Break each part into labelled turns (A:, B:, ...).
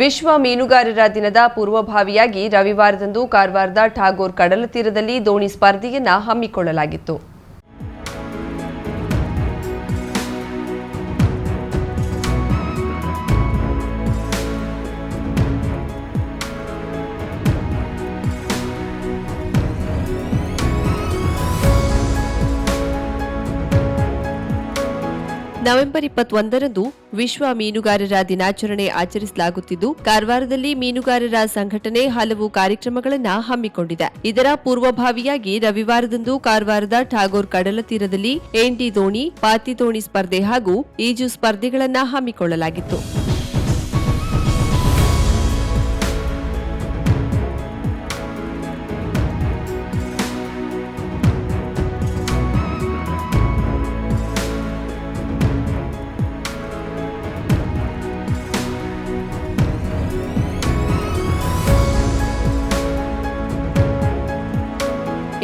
A: ವಿಶ್ವ ಮೀನುಗಾರರ ದಿನದ ಪೂರ್ವಭಾವಿಯಾಗಿ ರವಿವಾರದಂದು ಕಾರವಾರದ ಠಾಗೋರ್ ಕಡಲ ತೀರದಲ್ಲಿ ದೋಣಿ ಸ್ಪರ್ಧೆಯನ್ನ ಹಮ್ಮಿಕೊಳ್ಳಲಾಗಿತ್ತು. ನವೆಂಬರ್ ಇಪ್ಪತ್ತೊಂದರಂದು ವಿಶ್ವ ಮೀನುಗಾರರ ದಿನಾಚರಣೆ ಆಚರಿಸಲಾಗುತ್ತಿದ್ದು, ಕಾರವಾರದಲ್ಲಿ ಮೀನುಗಾರರ ಸಂಘಟನೆ ಹಲವು ಕಾರ್ಯಕ್ರಮಗಳನ್ನು ಹಮ್ಮಿಕೊಂಡಿದೆ. ಇದರ ಪೂರ್ವಭಾವಿಯಾಗಿ ರವಿವಾರದಂದು ಕಾರವಾರದ ಠಾಗೋರ್ ಕಡಲ ತೀರದಲ್ಲಿ ಎಂಡಿ ದೋಣಿ ಪಾತಿ ದೋಣಿ ಸ್ಪರ್ಧೆ ಹಾಗೂ ಈಜು ಸ್ಪರ್ಧೆಗಳನ್ನು ಹಮ್ಮಿಕೊಳ್ಳಲಾಗಿತ್ತು.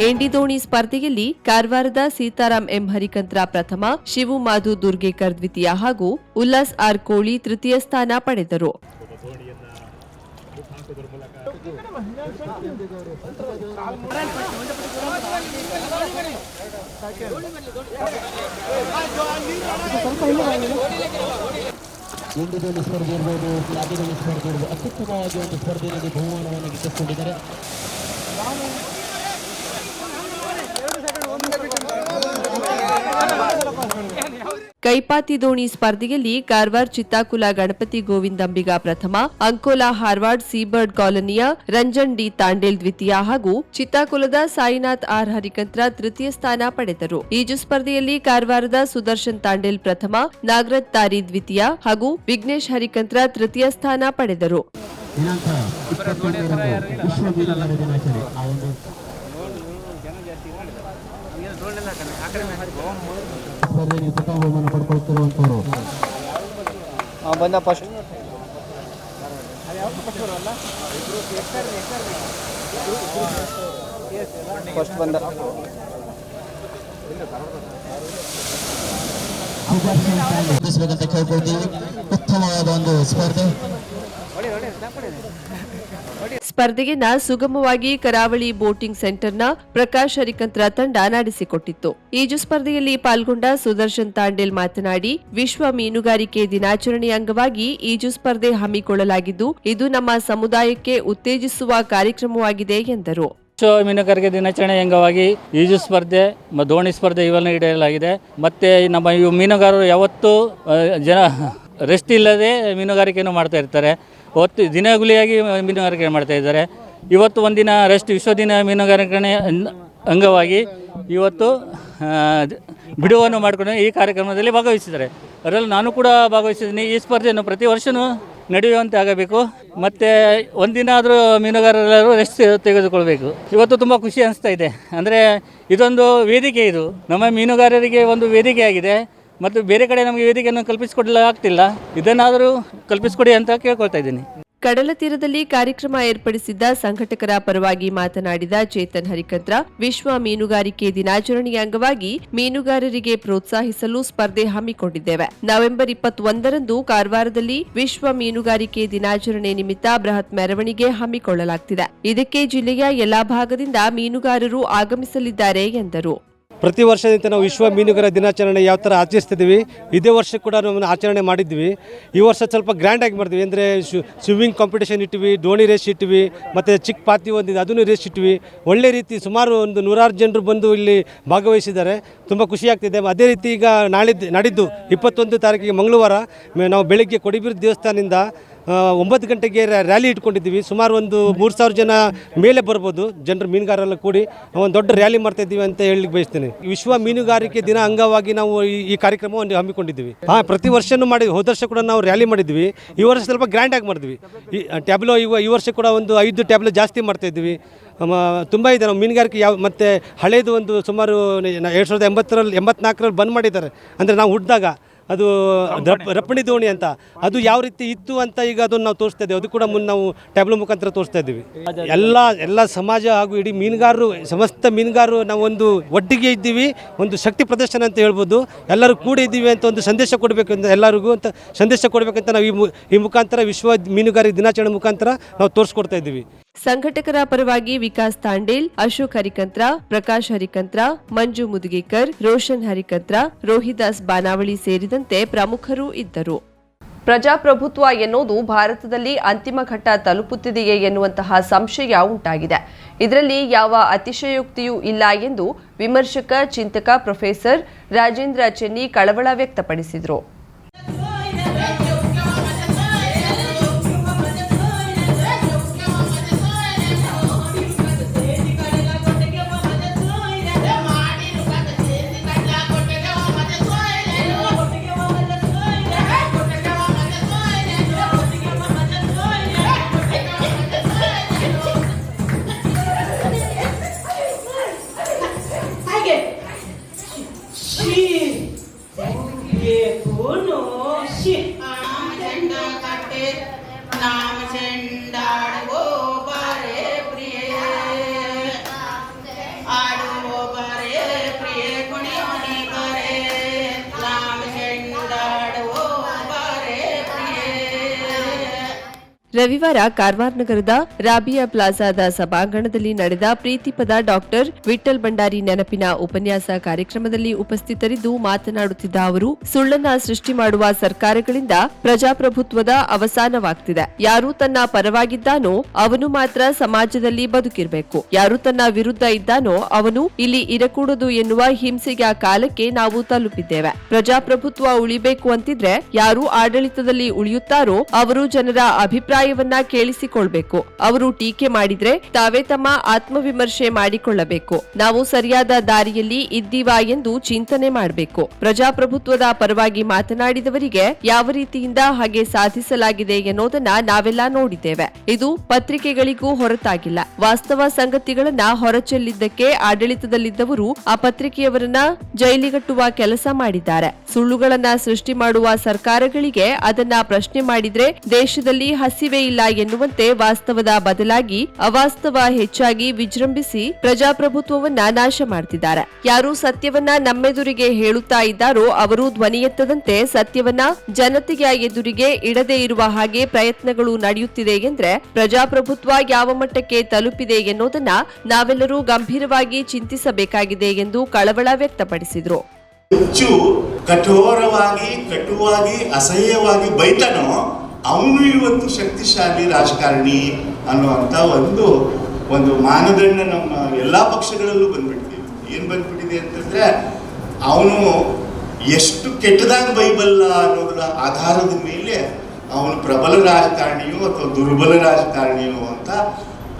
A: ಏಂಡಿ ದೋಣಿ ಸ್ಪರ್ಧೆಯಲ್ಲಿ ಕಾರವಾರದ ಸೀತಾರಾಮ್ ಎಂ ಹರಿಕಂತ್ರ ಪ್ರಥಮ, ಶಿವು ಮಾಧು ದುರ್ಗೇಕರ್ ದ್ವಿತೀಯ ಹಾಗೂ ಉಲ್ಲಾಸ್ ಆರ್ ಕೋಳಿ ತೃತೀಯ ಸ್ಥಾನ ಪಡೆದರು.
B: ಇಂಡಿದಲ್ಲಿ ಸ್ಪರ್ಧೆ ಇರ್ಬೋದು ಲಾಭದಲ್ಲಿ ಸ್ಪರ್ಧೆ ಇರ್ಬೋದು, ಅತ್ಯುತ್ತಮವಾಗಿ ಒಂದು ಸ್ಪರ್ಧೆಯಲ್ಲಿ ಬಹುಮಾನವನ್ನು ಗಿಟ್ಟಿಸಿಕೊಂಡಿದ್ದಾರೆ
A: ಕೈಪಾತಿ ದೋಣಿ ಸ್ಪರ್ಧೆಯಲ್ಲಿ ಕಾರವಾರ ಚಿತ್ತಾಕುಲ, ಗಣಪತಿ ಗೋವಿಂದಂಬಿಗ ಪ್ರಥಮ, ಅಂಕೋಲಾ ಹಾರ್ವಾರ್ಡ್, ಸೀಬರ್ಡ್ ಕಾಲೋನಿಯ ರಂಜನ್ ಡಿ ತಾಂಡೇಲ್ ದ್ವಿತೀಯ ಹಾಗೂ ಚಿತ್ತಾಕುಲದ ಸಾಯಿನಾಥ್ ಆರ್ ಹರಿಕಂತ್ರ ತೃತೀಯ ಸ್ಥಾನ ಪಡೆದರು. ಈಜು ಸ್ಪರ್ಧೆಯಲ್ಲಿ ಕಾರವಾರದ ಸುದರ್ಶನ್ ತಾಂಡೇಲ್ ಪ್ರಥಮ, ನಾಗರತ್ ತಾರಿ ದ್ವಿತೀಯ ಹಾಗೂ ವಿಘ್ನೇಶ್ ಹರಿಕಂತ್ರ ತೃತೀಯ ಸ್ಥಾನ ಪಡೆದರು
B: ದಿನಾಂಕ ಇಪ್ಪತ್ತೊಂದರಂದು ವಿಶ್ವ ಮೀನುಗಾರ ದಿನಾಚರಣೆ ಆ ಒಂದು ಸ್ಪರ್ಧೆಯಲ್ಲಿ ಪ್ರಥಮ ಬಹುಮಾನ ಪಡ್ಕೊಳ್ತಿರುವಂತವರು
C: ಬಂದ ಫಸ್ಟ್ ಫಸ್ಟ್ ಬಂದ.
B: ಕೇಳ್ಕೊಳ್ತೀವಿ. ಉತ್ತಮವಾದ ಒಂದು ಸ್ಪರ್ಧೆ.
A: ಸ್ಪರ್ಧೆಯನ್ನ ಸುಗಮವಾಗಿ ಕರಾವಳಿ ಬೋಟಿಂಗ್ ಸೆಂಟರ್ನ ಪ್ರಕಾಶ್ ಹರಿಕಂತ್ರ ತಂಡ ನಡೆಸಿಕೊಟ್ಟಿತ್ತು. ಈಜು ಸ್ಪರ್ಧೆಯಲ್ಲಿ ಪಾಲ್ಗೊಂಡ ಸುದರ್ಶನ್ ತಾಂಡೇಲ್ ಮಾತನಾಡಿ, ವಿಶ್ವ ಮೀನುಗಾರಿಕೆ ದಿನಾಚರಣೆ ಅಂಗವಾಗಿ ಈಜು ಸ್ಪರ್ಧೆ ಹಮ್ಮಿಕೊಳ್ಳಲಾಗಿದ್ದು, ಇದು ನಮ್ಮ ಸಮುದಾಯಕ್ಕೆ ಉತ್ತೇಜಿಸುವ ಕಾರ್ಯಕ್ರಮವಾಗಿದೆ ಎಂದರು.
D: ವಿಶ್ವ ಮೀನುಗಾರಿಕೆ ದಿನಾಚರಣೆ ಅಂಗವಾಗಿ ಈಜು ಸ್ಪರ್ಧೆ ದೋಣಿ ಸ್ಪರ್ಧೆ ಇವೆಲ್ಲ ಇಡಲಾಗಿದೆ. ಮತ್ತೆ ನಮ್ಮ ಮೀನುಗಾರರು ಯಾವತ್ತೂ ಜನ ರೆಸ್ಟ್ ಇಲ್ಲದೆ ಮೀನುಗಾರಿಕೆಯನ್ನು ಮಾಡ್ತಾ ಇರ್ತಾರೆ. ಹೊತ್ತು ದಿನಗುಲಿಯಾಗಿ ಮೀನುಗಾರಿಕೆ ಮಾಡ್ತಾ ಇದ್ದಾರೆ. ಇವತ್ತು ಒಂದಿನ ರೆಸ್ಟ್ ವಿಶ್ವ ದಿನ ಮೀನುಗಾರಿಕೆ ಅಂಗವಾಗಿ ಇವತ್ತು ಬಿಡುವನ್ನು ಮಾಡಿಕೊಂಡು ಈ ಕಾರ್ಯಕ್ರಮದಲ್ಲಿ ಭಾಗವಹಿಸಿದ್ದಾರೆ. ಅದರಲ್ಲಿ ನಾನು ಕೂಡ ಭಾಗವಹಿಸಿದ್ದೀನಿ. ಈ ಸ್ಪರ್ಧೆಯನ್ನು ಪ್ರತಿ ವರ್ಷವೂ ನಡೆಯುವಂತೆ ಆಗಬೇಕು. ಮತ್ತು ಒಂದಿನ ಆದರೂ ಮೀನುಗಾರರೆಲ್ಲರೂ ರೆಸ್ಟ್ ತೆಗೆದುಕೊಳ್ಬೇಕು. ಇವತ್ತು ತುಂಬ ಖುಷಿ ಅನಿಸ್ತಾ ಇದೆ. ಅಂದರೆ ಇದೊಂದು ವೇದಿಕೆ ಇದು. ನಮ್ಮ ಮೀನುಗಾರರಿಗೆ ಒಂದು ವೇದಿಕೆ ಆಗಿದೆ ಮತ್ತು ಬೇರೆ ಕಡೆ ನಮಗೆ ವೇದಿಕೆಯನ್ನು ಕಲ್ಪಿಸಿಕೊಡಲಾಗ್ತಿಲ್ಲ ಇದನ್ನಾದರೂ ಕಲ್ಪಿಸಿಕೊಡಿ ಅಂತ ಕೇಳ್ಕೊಳ್ತಾ ಇದ್ದೀನಿ.
A: ಕಡಲ ತೀರದಲ್ಲಿ ಕಾರ್ಯಕ್ರಮ ಏರ್ಪಡಿಸಿದ್ದ ಸಂಘಟಕರ ಪರವಾಗಿ ಮಾತನಾಡಿದ ಚೇತನ್ ಹರಿಕಂತ್ರ ವಿಶ್ವ ಮೀನುಗಾರಿಕೆ ದಿನಾಚರಣೆಯ ಅಂಗವಾಗಿ ಮೀನುಗಾರರಿಗೆ ಪ್ರೋತ್ಸಾಹಿಸಲು ಸ್ಪರ್ಧೆ ಹಮ್ಮಿಕೊಂಡಿದ್ದೇವೆ. ನವೆಂಬರ್ ಇಪ್ಪತ್ತೊಂದರಂದು ಕಾರವಾರದಲ್ಲಿ ವಿಶ್ವ ಮೀನುಗಾರಿಕೆ ದಿನಾಚರಣೆ ನಿಮಿತ್ತ ಬೃಹತ್ ಮೆರವಣಿಗೆ ಹಮ್ಮಿಕೊಳ್ಳಲಾಗ್ತಿದೆ. ಇದಕ್ಕೆ ಜಿಲ್ಲೆಯ ಎಲ್ಲಾ ಭಾಗದಿಂದ ಮೀನುಗಾರರು ಆಗಮಿಸಲಿದ್ದಾರೆ ಎಂದರು.
E: ಪ್ರತಿ ವರ್ಷದಂತೆ ನಾವು ವಿಶ್ವ ಮೀನುಗಾರ ದಿನಾಚರಣೆ ಯಾವ ಥರ ಆಚರಿಸ್ತಿದ್ದೀವಿ, ಇದೇ ವರ್ಷ ಕೂಡ ನಾವು ಆಚರಣೆ ಮಾಡಿದ್ವಿ. ಈ ವರ್ಷ ಸ್ವಲ್ಪ ಗ್ರ್ಯಾಂಡಾಗಿ ಮಾಡಿದ್ವಿ. ಅಂದರೆ ಸ್ವಿಮ್ಮಿಂಗ್ ಕಾಂಪಿಟೇಷನ್ ಇಟ್ವಿ ದೋಣಿ ರೇಸ್ ಇಟ್ವಿ ಮತ್ತು ಚಿಕ್ಕ ಪಾತಿ ಒಂದಿದೆ, ಅದನ್ನು ರೇಸ್ ಇಟ್ವಿ ಒಳ್ಳೆ ರೀತಿ ಸುಮಾರು ಒಂದು ನೂರಾರು ಜನರು ಬಂದು ಇಲ್ಲಿ ಭಾಗವಹಿಸಿದ್ದಾರೆ. ತುಂಬ ಖುಷಿಯಾಗ್ತಿದೆ ಅದೇ ರೀತಿ ಈಗ ನಾಳಿದ್ದು, ನಾಡಿದ್ದು ಇಪ್ಪತ್ತೊಂದು ತಾರೀಕಿಗೆ ಮಂಗಳವಾರ ನಾವು ಬೆಳಗ್ಗೆ ಕೊಡಿಬೀರು ದೇವಸ್ಥಾನದಿಂದ ಒಂಬತ್ತು ಗಂಟೆಗೆ ರ್ಯಾ- ರ್ಯಾಲಿ ಇಟ್ಕೊಂಡಿದ್ದೀವಿ. ಸುಮಾರು ಒಂದು ಮೂರು ಸಾವಿರ ಜನ ಮೇಲೆ ಬರ್ಬೋದು. ಜನರು ಮೀನುಗಾರರೆಲ್ಲ ಕೂಡಿ ಒಂದು ದೊಡ್ಡ ರ್ಯಾಲಿ ಮಾಡ್ತಾ ಇದ್ದೀವಿ ಅಂತ ಹೇಳಲಿಕ್ಕೆ ಬಯಸ್ತೇನೆ. ವಿಶ್ವ ಮೀನುಗಾರಿಕೆ ದಿನ ಅಂಗವಾಗಿ ನಾವು ಈ ಕಾರ್ಯಕ್ರಮವನ್ನು ಹಮ್ಮಿಕೊಂಡಿದ್ದೀವಿ. ಹಾಂ, ಪ್ರತಿ ವರ್ಷನೂ ಮಾಡಿ, ಹೋದ ವರ್ಷ ಕೂಡ ನಾವು ರ್ಯಾಲಿ ಮಾಡಿದ್ವಿ ಈ ವರ್ಷ ಸ್ವಲ್ಪ ಗ್ರ್ಯಾಂಡಾಗಿ ಮಾಡಿದ್ವಿ ಈ ಟ್ಯಾಬ್ಲೋ ಇವ, ಈ ವರ್ಷ ಕೂಡ ಒಂದು ಐದು ಟ್ಯಾಬ್ಲೋ ಜಾಸ್ತಿ ಮಾಡ್ತಾ ಇದ್ವಿ ತುಂಬ ಇದೆ. ನಾವು ಮೀನುಗಾರಿಕೆ ಯಾವ, ಮತ್ತು ಹಳೇದು ಒಂದು ಸುಮಾರು ಎರಡು ಸಾವಿರದ ಎಂಬತ್ತರಲ್ಲಿ, ಎಂಬತ್ನಾಲ್ಕರಲ್ಲಿ ಬಂದ್ ಮಾಡಿದ್ದಾರೆ. ಅಂದರೆ ನಾವು ಹುಟ್ಟಿದಾಗ ಅದು ರಪ್- ರಪ್ಪಣಿ ದೋಣಿ ಅಂತ. ಅದು ಯಾವ ರೀತಿ ಇತ್ತು ಅಂತ ಈಗ ಅದನ್ನು ನಾವು ತೋರಿಸ್ತಾ ಇದ್ದೇವೆ. ಅದು ಕೂಡ ಮುನ್ನ ನಾವು ಟ್ಯಾಬ್ಲೆ ಮುಖಾಂತರ ತೋರಿಸ್ತಾ ಇದ್ದೀವಿ. ಎಲ್ಲ ಎಲ್ಲ ಸಮಾಜ ಹಾಗೂ ಇಡೀ ಮೀನುಗಾರರು ಸಮಸ್ತ ಮೀನುಗಾರರು ನಾವು ಒಂದು ಒಟ್ಟಿಗೆ ಇದ್ದೀವಿ. ಒಂದು ಶಕ್ತಿ ಪ್ರದರ್ಶನ ಅಂತ ಹೇಳ್ಬೋದು. ಎಲ್ಲರೂ ಕೂಡ ಇದ್ದೀವಿ ಅಂತ ಒಂದು ಸಂದೇಶ ಕೊಡಬೇಕು ಅಂತ ಎಲ್ಲರಿಗೂ ಅಂತ ಸಂದೇಶ ಕೊಡಬೇಕಂತ ನಾವು ಈ ಮು- ಈ ಮುಖಾಂತರ ವಿಶ್ವ ಮೀನುಗಾರಿಕೆ ದಿನಾಚರಣೆ ಮುಖಾಂತರ ನಾವು ತೋರಿಸ್ಕೊಡ್ತಾ ಇದ್ದೀವಿ.
A: ಸಂಘಟಕರ ಪರವಾಗಿ ವಿಕಾಸ್ ತಾಂಡೇಲ್, ಅಶೋಕ್ ಹರಿಕಂತ್ರ, ಪ್ರಕಾಶ್ ಹರಿಕಂತ್ರ, ಮಂಜು ಮುದುಗೇಕರ್, ರೋಷನ್ ಹರಿಕಂತ್ರ, ರೋಹಿದಾಸ್ ಬಾನಾವಳಿ ಸೇರಿದಂತೆ ಪ್ರಮುಖರು ಇದ್ದರು. ಪ್ರಜಾಪ್ರಭುತ್ವ ಎನ್ನುವುದು ಭಾರತದಲ್ಲಿ ಅಂತಿಮ ಘಟ್ಟ ತಲುಪುತ್ತಿದೆಯೇ ಎನ್ನುವಂತಹ ಸಂಶಯ ಉಂಟಾಗಿದೆ. ಇದರಲ್ಲಿ ಯಾವ ಅತಿಶಯೋಕ್ತಿಯೂ ಇಲ್ಲ ಎಂದು ವಿಮರ್ಶಕ, ಚಿಂತಕ, ಪ್ರೊಫೆಸರ್ ರಾಜೇಂದ್ರ ಚೆನ್ನಿ ಕಳವಳ ವ್ಯಕ್ತಪಡಿಸಿದರು. ರವಿವಾರ ಕಾರವಾರ ನಗರದ ರಾಬಿಯಾ ಪ್ಲಾಜಾದ ಸಭಾಂಗಣದಲ್ಲಿ ನಡೆದ ಪ್ರೀತಿಪದ ಡಾಕ್ಟರ್ ವಿಠಲ್ ಭಂಡಾರಿ ನೆನಪಿನ ಉಪನ್ಯಾಸ ಕಾರ್ಯಕ್ರಮದಲ್ಲಿ ಉಪಸ್ಥಿತರಿದ್ದು ಮಾತನಾಡುತ್ತಿದ್ದ ಅವರು, ಸುಳ್ಳನ್ನ ಸೃಷ್ಟಿ ಮಾಡುವ ಸರ್ಕಾರಗಳಿಂದ ಪ್ರಜಾಪ್ರಭುತ್ವದ ಅವಸಾನವಾಗ್ತಿದೆ. ಯಾರು ತನ್ನ ಪರವಾಗಿದ್ದಾನೋ ಅವನು ಮಾತ್ರ ಸಮಾಜದಲ್ಲಿ ಬದುಕಿರಬೇಕು. ಯಾರು ತನ್ನ ವಿರುದ್ಧ ಇದ್ದಾನೋ ಅವನು ಇಲ್ಲಿ ಇರಕೂಡದು ಎನ್ನುವ ಹಿಂಸೆಯ ಕಾಲಕ್ಕೆ ನಾವು ತಲುಪಿದ್ದೇವೆ. ಪ್ರಜಾಪ್ರಭುತ್ವ ಉಳಿಬೇಕು ಅಂತಿದ್ರೆ ಯಾರು ಆಡಳಿತದಲ್ಲಿ ಉಳಿಯುತ್ತಾರೋ ಅವರು ಜನರ ಅಭಿಪ್ರಾಯವನ್ನ ಕೇಳಿಸಿಕೊಳ್ಬೇಕು. ಅವರು ಟೀಕೆ ಮಾಡಿದ್ರೆ ತಾವೇ ತಮ್ಮ ಆತ್ಮವಿಮರ್ಶೆ ಮಾಡಿಕೊಳ್ಳಬೇಕು. ನಾವು ಸರಿಯಾದ ದಾರಿಯಲ್ಲಿ ಇದ್ದೀವಾ ಎಂದು ಚಿಂತನೆ ಮಾಡಬೇಕು. ಪ್ರಜಾಪ್ರಭುತ್ವದ ಪರವಾಗಿ ಮಾತನಾಡಿದವರಿಗೆ ಯಾವ ರೀತಿಯಿಂದ ಹಾಗೆ ಸಾಧಿಸಲಾಗಿದೆ ಎನ್ನುವುದನ್ನ ನಾವೆಲ್ಲ ನೋಡಿದ್ದೇವೆ. ಇದು ಪತ್ರಿಕೆಗಳಿಗೂ ಹೊರತಾಗಿಲ್ಲ. ವಾಸ್ತವ ಸಂಗತಿಗಳನ್ನ ಹೊರಚೆಲ್ಲಿದ್ದಕ್ಕೆ ಆಡಳಿತದಲ್ಲಿದ್ದವರು ಆ ಪತ್ರಿಕೆಯವರನ್ನ ಜೈಲಿಗಟ್ಟುವ ಕೆಲಸ ಮಾಡಿದ್ದಾರೆ. ಸುಳ್ಳುಗಳನ್ನ ಸೃಷ್ಟಿ ಮಾಡುವ ಸರ್ಕಾರಗಳಿಗೆ ಅದನ್ನ ಪ್ರಶ್ನೆ ಮಾಡಿದ್ರೆ ದೇಶದಲ್ಲಿ ಹಸಿವೆ ಇಲ್ಲ ಎನ್ನುವಂತೆ ವಾಸ್ತವದ ಬದಲಾಗಿ ಅವಾಸ್ತವ ಹೆಚ್ಚಾಗಿ ವಿಜೃಂಭಿಸಿ ಪ್ರಜಾಪ್ರಭುತ್ವವನ್ನ ನಾಶ ಮಾಡ್ತಿದ್ದಾರೆ. ಯಾರು ಸತ್ಯವನ್ನ ನಮ್ಮೆದುರಿಗೆ ಹೇಳುತ್ತಾ ಇದ್ದಾರೋ ಅವರು ಧ್ವನಿ ಎತ್ತದಂತೆ ಸತ್ಯವನ್ನ ಜನತೆಯ ಎದುರಿಗೆ ಇಡದೇ ಇರುವ ಹಾಗೆ ಪ್ರಯತ್ನಗಳು ನಡೆಯುತ್ತಿದೆ ಎಂದ್ರೆ ಪ್ರಜಾಪ್ರಭುತ್ವ ಯಾವ ಮಟ್ಟಕ್ಕೆ ತಲುಪಿದೆ ಎನ್ನುವುದನ್ನ ನಾವೆಲ್ಲರೂ ಗಂಭೀರವಾಗಿ ಚಿಂತಿಸಬೇಕಾಗಿದೆ ಎಂದು ಕಳವಳ ವ್ಯಕ್ತಪಡಿಸಿದರು.
F: ಹೆಚ್ಚು ಕಠೋರವಾಗಿ, ಕಟುವಾಗಿ, ಅಸಹ್ಯವಾಗಿ ಬೈತಾನೋ ಅವನು ಇವತ್ತು ಶಕ್ತಿಶಾಲಿ, ರಾಜಕಾರಣಿ ಅನ್ನುವಂಥ ಒಂದು ಒಂದು ಮಾನದಂಡ ನಮ್ಮ ಎಲ್ಲ ಪಕ್ಷಗಳಲ್ಲೂ ಬಂದ್ಬಿಟ್ಟಿದೆ ಏನು ಬಂದ್ಬಿಟ್ಟಿದೆ ಅಂತಂದರೆ, ಅವನು ಎಷ್ಟು ಕೆಟ್ಟದಾಗಿ ಬೈಬಲ್ಲ ಅನ್ನೋದರ ಆಧಾರದ ಮೇಲೆ ಅವನು ಪ್ರಬಲ ರಾಜಕಾರಣಿಯೋ ಅಥವಾ ದುರ್ಬಲ ರಾಜಕಾರಣಿಯೋ ಅಂತ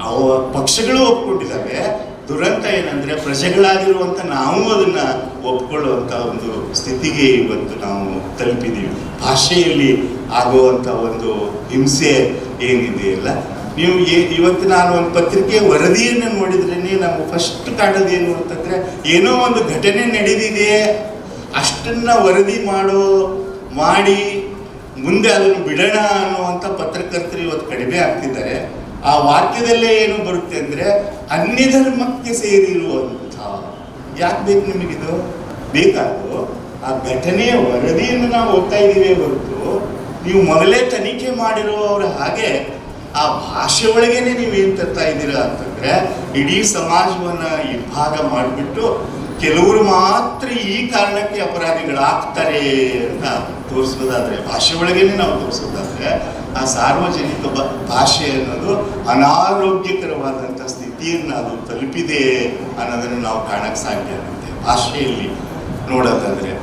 F: ಅವ ಪಕ್ಷಗಳು ಒಪ್ಕೊಂಡಿದ್ದಾವೆ. ದುರಂತ ಏನಂದರೆ ಪ್ರಜೆಗಳಾಗಿರುವಂಥ ನಾವು ಅದನ್ನು ಒಪ್ಕೊಳ್ಳುವಂಥ ಒಂದು ಸ್ಥಿತಿಗೆ ಇವತ್ತು ನಾವು ತಲುಪಿದ್ದೀವಿ. ಭಾಷೆಯಲ್ಲಿ ಆಗುವಂತ ಒಂದು ಹಿಂಸೆ ಏನಿದೆಯಲ್ಲ ನೀವು ಇವತ್ತು ನಾನು ಒಂದು ಪತ್ರಿಕೆ ವರದಿಯನ್ನು ನೋಡಿದ್ರೇನೆ ನಮ್ಮ ಫಸ್ಟ್ ಕಾಣೋದು ಏನು ಅಂತಂದ್ರೆ, ಏನೋ ಒಂದು ಘಟನೆ ನಡೆದಿದೆ, ಅಷ್ಟನ್ನ ವರದಿ ಮಾಡೋ, ಮಾಡಿ ಮುಂದೆ ಅದನ್ನು ಬಿಡೋಣ ಅನ್ನುವಂಥ ಪತ್ರಕರ್ತರು ಇವತ್ತು ಕಡಿಮೆ ಆಗ್ತಿದ್ದಾರೆ. ಆ ವಾಕ್ಯದಲ್ಲೇ ಏನು ಬರುತ್ತೆ ಅಂದ್ರೆ, ಅನ್ಯ ಧರ್ಮಕ್ಕೆ ಸೇರಿರುವಂಥ ಯಾಕೆ ಬೇಕು ನಿಮಗಿದು? ಬೇಕಾದ್ರು ಆ ಘಟನೆಯ ವರದಿಯನ್ನು ನಾವು ಓದ್ತಾ ಇದ್ದೀವಿ ಹೊರತು. ನೀವು ಮೊದಲೇ ತನಿಖೆ ಮಾಡಿರುವವರ ಹಾಗೆ ಆ ಭಾಷೆ ಒಳಗೇನೆ ನೀವು ಏನ್ ತರ್ತಾ ಇದ್ದೀರಾ ಅಂತಂದ್ರೆ ಇಡೀ ಸಮಾಜವನ್ನ ವಿಭಾಗ ಮಾಡಿಬಿಟ್ಟು ಕೆಲವರು ಮಾತ್ರ ಈ ಕಾರಣಕ್ಕೆ ಅಪರಾಧಿಗಳಾಗ್ತಾರೆ ಅಂತ ತೋರಿಸೋದಾದ್ರೆ, ಭಾಷೆ ಒಳಗೇನೆ ನಾವು ತೋರಿಸೋದಾದ್ರೆ ಆ ಸಾರ್ವಜನಿಕ ಭಾಷೆ ಅನ್ನೋದು ಅನಾರೋಗ್ಯಕರವಾದಂಥ ಸ್ಥಿತಿಯನ್ನು ಅದು ತಲುಪಿದೆ ಅನ್ನೋದನ್ನು ನಾವು ಕಾಣಕ್ಕೆ ಸಾಧ್ಯ ಆಗುತ್ತೆ ಭಾಷೆಯಲ್ಲಿ ನೋಡೋದಾದ್ರೆ.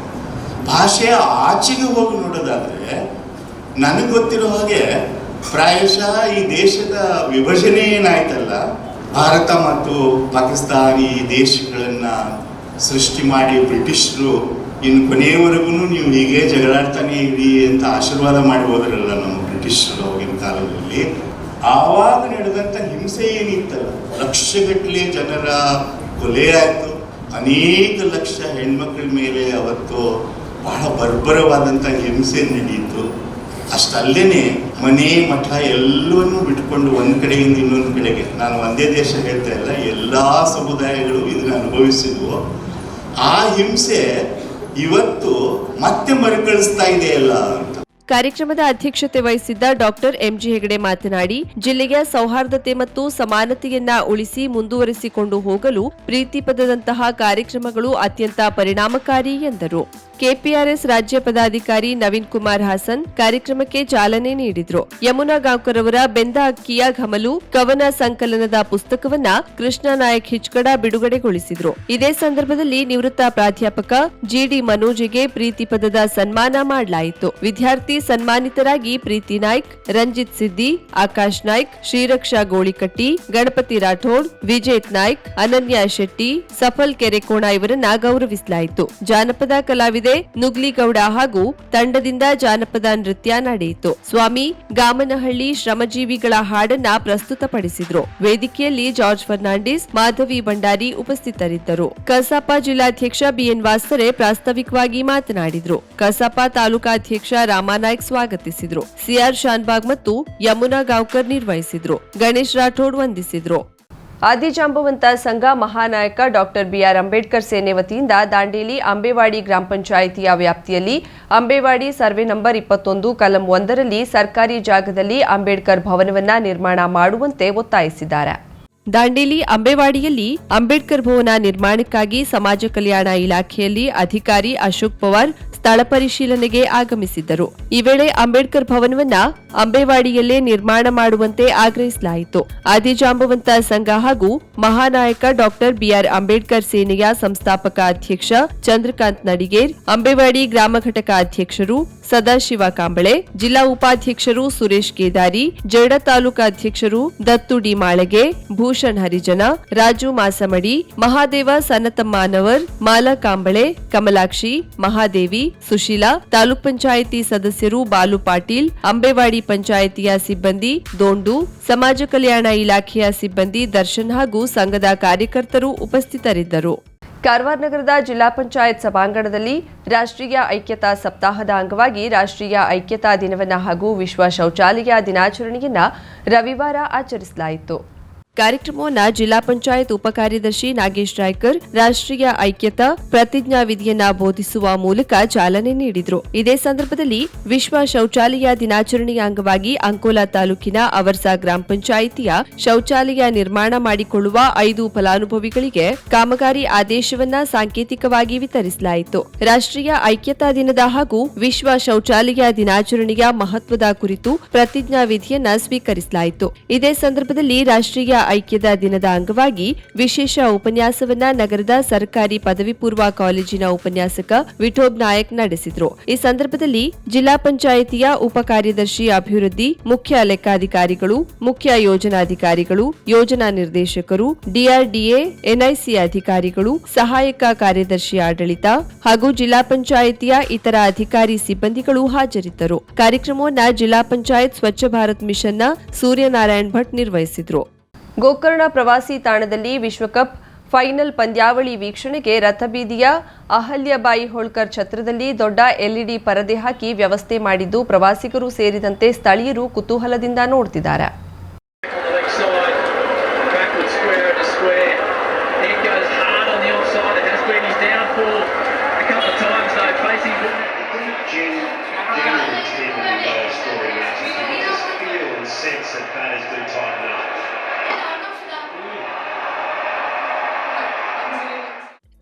F: ಭಾಷೆಯ ಆಚೆಗೆ ಹೋಗಿ ನೋಡೋದಾದ್ರೆ ನನಗೆ ಗೊತ್ತಿರೋ ಹಾಗೆ ಪ್ರಾಯಶಃ ಈ ದೇಶದ ವಿಭಜನೆ ಏನಾಯ್ತಲ್ಲ, ಭಾರತ ಮತ್ತು ಪಾಕಿಸ್ತಾನ ಈ ದೇಶಗಳನ್ನ ಸೃಷ್ಟಿ ಮಾಡಿ ಬ್ರಿಟಿಷರು ಇನ್ನು ಕೊನೆಯವರೆಗೂ ನೀವು ಹೀಗೆ ಜಗಳಾಡ್ತಾನೆ ಇರಿ ಅಂತ ಆಶೀರ್ವಾದ ಮಾಡಿ ಹೋದ್ರಲ್ಲ ನಮ್ಮ ಬ್ರಿಟಿಷರು ಅವಾಗಿನ ಕಾಲದಲ್ಲಿ. ಆವಾಗ ನಡೆದಂಥ ಹಿಂಸೆ ಏನಿತ್ತಲ್ಲ, ಲಕ್ಷಗಟ್ಟಲೆ ಜನರ ಕೊಲೆ ಆಯಿತು. ಅನೇಕ ಲಕ್ಷ ಹೆಣ್ಮಕ್ಳ ಮೇಲೆ ಅವತ್ತು ಬಹಳ ಬರ್ಬರವಾದಂಥ ಹಿಂಸೆ ನಡೆಯಿತು. ಅಷ್ಟಲ್ಲೇ ಮನೆ, ಮಠ ಎಲ್ಲವನ್ನೂ ಬಿಟ್ಕೊಂಡು ಒಂದು ಕಡೆಯಿಂದ ಇನ್ನೊಂದು ಕಡೆಗೆ. ನಾನು ಒಂದೇ ದೇಶ ಹೇಳ್ತಾ ಇಲ್ಲ, ಎಲ್ಲ ಸಮುದಾಯಗಳು ಇದನ್ನು ಅನುಭವಿಸಿದ್ವು. ಆ ಹಿಂಸೆ ಇವತ್ತು ಮತ್ತೆ ಮರುಕಳಿಸ್ತಾ ಇದೆಯಲ್ಲ ಅಂತ.
A: ಕಾರ್ಯಕ್ರಮದ ಅಧ್ಯಕ್ಷತೆ ವಹಿಸಿದ್ದ ಡಾಕ್ಟರ್ ಎಂಜಿ ಹೆಗಡೆ ಮಾತನಾಡಿ, ಜಿಲ್ಲೆಯ ಸೌಹಾರ್ದತೆ ಮತ್ತು ಸಮಾನತೆಯನ್ನ ಉಳಿಸಿ ಮುಂದುವರಿಸಿಕೊಂಡು ಹೋಗಲು ಪ್ರೀತಿ ಪದದಂತಹ ಕಾರ್ಯಕ್ರಮಗಳು ಅತ್ಯಂತ ಪರಿಣಾಮಕಾರಿ ಎಂದರು. ಕೆಪಿಆರ್ಎಸ್ ರಾಜ್ಯ ಪದಾಧಿಕಾರಿ ನವೀನ್ ಕುಮಾರ್ ಹಾಸನ್ ಕಾರ್ಯಕ್ರಮಕ್ಕೆ ಚಾಲನೆ ನೀಡಿದ್ರು. ಯಮುನಾ ಗಾಂವ್ಕರ್ ಅವರ ಬೆಂದ ಅಕ್ಕಿಯ ಘಮಲು, ಕವನ ಸಂಕಲನದ ಪುಸ್ತಕವನ್ನ ಕೃಷ್ಣ ನಾಯಕ್ ಹಿಚ್ಕಡ ಬಿಡುಗಡೆಗೊಳಿಸಿದ್ರು. ಇದೇ ಸಂದರ್ಭದಲ್ಲಿ ನಿವೃತ್ತ ಪ್ರಾಧ್ಯಾಪಕ ಜಿಡಿ ಮನೋಜಿಗೆ ಪ್ರೀತಿ ಪದದ ಸನ್ಮಾನ ಮಾಡಲಾಯಿತು. ವಿದ್ಯಾರ್ಥಿ ಸನ್ಮಾನಿತರಾಗಿ ಪ್ರೀತಿ ನಾಯ್ಕ್, ರಂಜಿತ್ ಸಿದ್ದಿ, ಆಕಾಶ್ ನಾಯ್ಕ್, ಶ್ರೀರಕ್ಷಾ ಗೋಳಿಕಟ್ಟಿ, ಗಣಪತಿ ರಾಠೋಡ್, ವಿಜೇತ್ ನಾಯ್ಕ್, ಅನನ್ಯ ಶೆಟ್ಟಿ, ಸಫಲ್ ಕೆರೆಕೋಣ ಇವರನ್ನ ಗೌರವಿಸಲಾಯಿತು. ಜಾನಪದ ಕಲಾವಿದೆ ನುಗ್ಲಿಗೌಡ ಹಾಗೂ ತಂಡದಿಂದ ಜಾನಪದ ನೃತ್ಯ ನಡೆಯಿತು. ಸ್ವಾಮಿ ಗಾಮನಹಳ್ಳಿ ಶ್ರಮಜೀವಿಗಳ ಹಾಡನ್ನ ಪ್ರಸ್ತುತಪಡಿಸಿದ್ರು. ವೇದಿಕೆಯಲ್ಲಿ ಜಾರ್ಜ್ ಫರ್ನಾಂಡಿಸ್, ಮಾಧವಿ ಭಂಡಾರಿ ಉಪಸ್ಥಿತರಿದ್ದರು. ಕಸಾಪ ಜಿಲ್ಲಾಧ್ಯಕ್ಷ ಬಿಎನ್ ವಾಸ್ತರೆ ಪ್ರಾಸ್ತಾವಿಕವಾಗಿ ಮಾತನಾಡಿದ್ರು. ಕಸಾಪ ತಾಲೂಕಾಧ್ಯಕ್ಷ ರಾಮಾನಾಯ್ಕ್ ಸ್ವಾಗತಿಸಿದ್ರು. ಸಿಆರ್ ಶಾನ್ಬಾಗ್ ಮತ್ತು ಯಮುನಾ ಗಾವ್ಕರ್ ನಿರ್ವಹಿಸಿದ್ರು. ಗಣೇಶ್ ರಾಠೋಡ್ ವಂದಿಸಿದ್ರು. ಆದಿಜಾಂಬವಂತ ಸಂಘ ಮಹಾನಾಯಕ ಡಾಕ್ಟರ್ ಬಿಆರ್ ಅಂಬೇಡ್ಕರ್ ಸೇನೆ ವತಿಯಿಂದ ದಾಂಡೇಲಿ ಅಂಬೇವಾಡಿ ಗ್ರಾಮ ಪಂಚಾಯಿತಿಯ ವ್ಯಾಪ್ತಿಯಲ್ಲಿ ಅಂಬೇವಾಡಿ ಸರ್ವೆ ನಂಬರ್ ಇಪ್ಪತ್ತೊಂದು, ಕಲಂ ಒಂದರಲ್ಲಿ ಸರ್ಕಾರಿ ಜಾಗದಲ್ಲಿ ಅಂಬೇಡ್ಕರ್ ಭವನವನ್ನ ನಿರ್ಮಾಣ ಮಾಡುವಂತೆ ಒತ್ತಾಯಿಸಿದ್ದಾರೆ. ದಾಂಡೇಲಿ ಅಂಬೇವಾಡಿಯಲ್ಲಿ ಅಂಬೇಡ್ಕರ್ ಭವನ ನಿರ್ಮಾಣಕ್ಕಾಗಿ ಸಮಾಜ ಕಲ್ಯಾಣ ಇಲಾಖೆಯಲ್ಲಿ ಅಧಿಕಾರಿ ಅಶೋಕ್ ಪವಾರ್ ಸ್ಥಳ ಪರಿಶೀಲನೆಗೆ ಆಗಮಿಸಿದ್ದರು. ಈ ವೇಳೆ ಅಂಬೇಡ್ಕರ್ ಭವನವನ್ನ ಅಂಬೇವಾಡಿಯಲ್ಲೇ ನಿರ್ಮಾಣ ಮಾಡುವಂತೆ ಆಗ್ರಹಿಸಲಾಯಿತು. ಆದಿಜಾಂಬವಂತ ಸಂಘ ಹಾಗೂ ಮಹಾನಾಯಕ ಡಾಕ್ಟರ್ ಬಿಆರ್ ಅಂಬೇಡ್ಕರ್ ಸೇನೆಯ ಸಂಸ್ಥಾಪಕ ಅಧ್ಯಕ್ಷ ಚಂದ್ರಕಾಂತ್ ನಡಿಗೇರ್, ಅಂಬೇವಾಡಿ ಗ್ರಾಮ ಘಟಕ ಅಧ್ಯಕ್ಷರು ಸದಾಶಿವ ಕಾಂಬಳೆ, ಜಿಲ್ಲಾ ಉಪಾಧ್ಯಕ್ಷರು ಸುರೇಶ್ ಕೇದಾರಿ, ಜೇಡ ತಾಲೂಕಾ ಅಧ್ಯಕ್ಷರು ದತ್ತು ಡಿ ಮಾಳಗೆ ಭೂಷಣ್ ಹರಿಜನ, ರಾಜು ಮಾಸಮಡಿ, ಮಹಾದೇವ ಸನತಮ್ಮನವರ್, ಮಾಲಾ ಕಾಂಬಳೆ, ಕಮಲಾಕ್ಷಿ, ಮಹಾದೇವಿ, ಸುಶೀಲಾ, ತಾಲೂಕ್ ಪಂಚಾಯಿತಿ ಸದಸ್ಯರು ಬಾಲು ಪಾಟೀಲ್, ಅಂಬೇವಾಡಿ ಪಂಚಾಯಿತಿಯ ಸಿಬ್ಬಂದಿ ದೋಂಡು, ಸಮಾಜ ಕಲ್ಯಾಣ ಇಲಾಖೆಯ ಸಿಬ್ಬಂದಿ ದರ್ಶನ್ ಹಾಗೂ ಸಂಘದ ಕಾರ್ಯಕರ್ತರು ಉಪಸ್ಥಿತರಿದ್ದರು. ಕಾರವಾರ ನಗರದ ಜಿಲ್ಲಾ ಪಂಚಾಯತ್ ಸಭಾಂಗಣದಲ್ಲಿ ರಾಷ್ಟ್ರೀಯ ಐಕ್ಯತಾ ಸಪ್ತಾಹದ ಅಂಗವಾಗಿ ರಾಷ್ಟ್ರೀಯ ಐಕ್ಯತಾ ದಿನವನ್ನ ಹಾಗೂ ವಿಶ್ವ ಶೌಚಾಲಯ ದಿನಾಚರಣೆಯನ್ನ ರವಿವಾರ ಆಚರಿಸಲಾಯಿತು. ಕಾರ್ಯಕ್ರಮವನ್ನ ಜಿಲ್ಲಾ ಪಂಚಾಯತ್ ಉಪಕಾರ್ಯದರ್ಶಿ ನಾಗೇಶ್ ರಾಯ್ಕರ್, ರಾಷ್ಟ್ರೀಯ ಐಕ್ಯತಾ ಪ್ರತಿಜ್ಞಾ ವಿಧಿಯನ್ನ ಬೋಧಿಸುವ ಮೂಲಕ ಚಾಲನೆ ನೀಡಿದರು. ಇದೇ ಸಂದರ್ಭದಲ್ಲಿ ವಿಶ್ವ ಶೌಚಾಲಯ ದಿನಾಚರಣೆಯ ಅಂಗವಾಗಿ ಅಂಕೋಲಾ ತಾಲೂಕಿನ ಅವರ್ಸಾ ಗ್ರಾಮ ಪಂಚಾಯಿತಿಯ ಶೌಚಾಲಯ ನಿರ್ಮಾಣ ಮಾಡಿಕೊಳ್ಳುವ ಐದು ಫಲಾನುಭವಿಗಳಿಗೆ ಕಾಮಗಾರಿ ಆದೇಶವನ್ನ ಸಾಂಕೇತಿಕವಾಗಿ ವಿತರಿಸಲಾಯಿತು. ರಾಷ್ಟ್ರೀಯ ಐಕ್ಯತಾ ದಿನದ ಹಾಗೂ ವಿಶ್ವ ಶೌಚಾಲಯ ದಿನಾಚರಣೆಯ ಮಹತ್ವದ ಕುರಿತು ಪ್ರತಿಜ್ಞಾ ವಿಧಿಯನ್ನ ಸ್ವೀಕರಿಸಲಾಯಿತು. ಇದೇ ಸಂದರ್ಭದಲ್ಲಿ ರಾಷ್ಟ್ರೀಯ ಐಕ್ಯತಾ ದಿನದ ಅಂಗವಾಗಿ ವಿಶೇಷ ಉಪನ್ಯಾಸವನ್ನ ನಗರದ ಸರ್ಕಾರಿ ಪದವಿ ಪೂರ್ವ ಕಾಲೇಜಿನ ಉಪನ್ಯಾಸಕ ವಿಠೋಬ್ ನಾಯಕ್ ನಡೆಸಿದ್ರು. ಈ ಸಂದರ್ಭದಲ್ಲಿ ಜಿಲ್ಲಾ ಪಂಚಾಯಿತಿಯ ಉಪ ಕಾರ್ಯದರ್ಶಿ ಅಭಿವೃದ್ಧಿ, ಮುಖ್ಯ ಲೆಕ್ಕಾಧಿಕಾರಿಗಳು, ಮುಖ್ಯ ಯೋಜನಾಧಿಕಾರಿಗಳು, ಯೋಜನಾ ನಿರ್ದೇಶಕರು, ಡಿಆರ್ಡಿಎ, ಎನ್ಐಸಿ ಅಧಿಕಾರಿಗಳು, ಸಹಾಯಕ ಕಾರ್ಯದರ್ಶಿ ಆಡಳಿತ ಹಾಗೂ ಜಿಲ್ಲಾ ಪಂಚಾಯಿತಿಯ ಇತರ ಅಧಿಕಾರಿ ಸಿಬ್ಬಂದಿಗಳು ಹಾಜರಿದ್ದರು. ಕಾರ್ಯಕ್ರಮವನ್ನ ಜಿಲ್ಲಾ ಪಂಚಾಯತ್ ಸ್ವಚ್ಛ ಭಾರತ್ ಮಿಷನ್ನ ಸೂರ್ಯನಾರಾಯಣ್ ಭಟ್ ನಿರ್ವಹಿಸಿದ್ರು. ಗೋಕರ್ಣ ಪ್ರವಾಸಿ ತಾಣದಲ್ಲಿ ವಿಶ್ವಕಪ್ ಫೈನಲ್ ಪಂದ್ಯಾವಳಿ ವೀಕ್ಷಣೆಗೆ ರಥಬೀದಿಯ ಅಹಲ್ಯಬಾಯಿ ಹೋಳ್ಕರ್ ಛತ್ರದಲ್ಲಿ ದೊಡ್ಡ ಎಲ್ಇಡಿ ಪರದೆ ಹಾಕಿ ವ್ಯವಸ್ಥೆ ಮಾಡಿದ್ದು ಪ್ರವಾಸಿಗರು ಸೇರಿದಂತೆ ಸ್ಥಳೀಯರು ಕುತೂಹಲದಿಂದ ನೋಡ್ತಿದ್ದಾರೆ.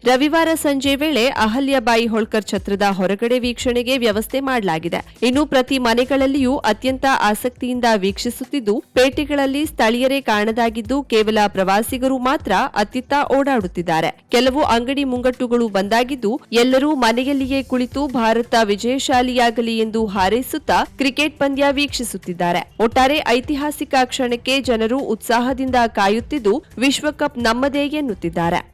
A: ರವಿವಾರ ಸಂಜೆ ವೇಳೆ ಅಹಲ್ಯಬಾಯಿ ಹೋಳ್ಕರ್ ಛತ್ರದ ಹೊರಗಡೆ ವೀಕ್ಷಣೆಗೆ ವ್ಯವಸ್ಥೆ ಮಾಡಲಾಗಿದೆ. ಇನ್ನು ಪ್ರತಿ ಮನೆಗಳಲ್ಲಿಯೂ ಅತ್ಯಂತ ಆಸಕ್ತಿಯಿಂದ ವೀಕ್ಷಿಸುತ್ತಿದ್ದು, ಪೇಟೆಗಳಲ್ಲಿ ಸ್ಥಳೀಯರೇ ಕಾಣದಾಗಿದ್ದು, ಕೇವಲ ಪ್ರವಾಸಿಗರು ಮಾತ್ರ ಅತ್ತಿತ್ತ ಓಡಾಡುತ್ತಿದ್ದಾರೆ. ಕೆಲವು ಅಂಗಡಿ ಮುಂಗಟ್ಟುಗಳು ಬಂದಾಗಿದ್ದು, ಎಲ್ಲರೂ ಮನೆಯಲ್ಲಿಯೇ ಕುಳಿತು ಭಾರತ ವಿಜಯಶಾಲಿಯಾಗಲಿ ಎಂದು ಹಾರೈಸುತ್ತಾ ಕ್ರಿಕೆಟ್ ಪಂದ್ಯ ವೀಕ್ಷಿಸುತ್ತಿದ್ದಾರೆ. ಒಟ್ಟಾರೆ ಐತಿಹಾಸಿಕ ಕ್ಷಣಕ್ಕೆ ಜನರು ಉತ್ಸಾಹದಿಂದ ಕಾಯುತ್ತಿದ್ದು, ವಿಶ್ವಕಪ್ ನಮ್ಮದೇ ಎನ್ನುತ್ತಿದ್ದಾರೆ.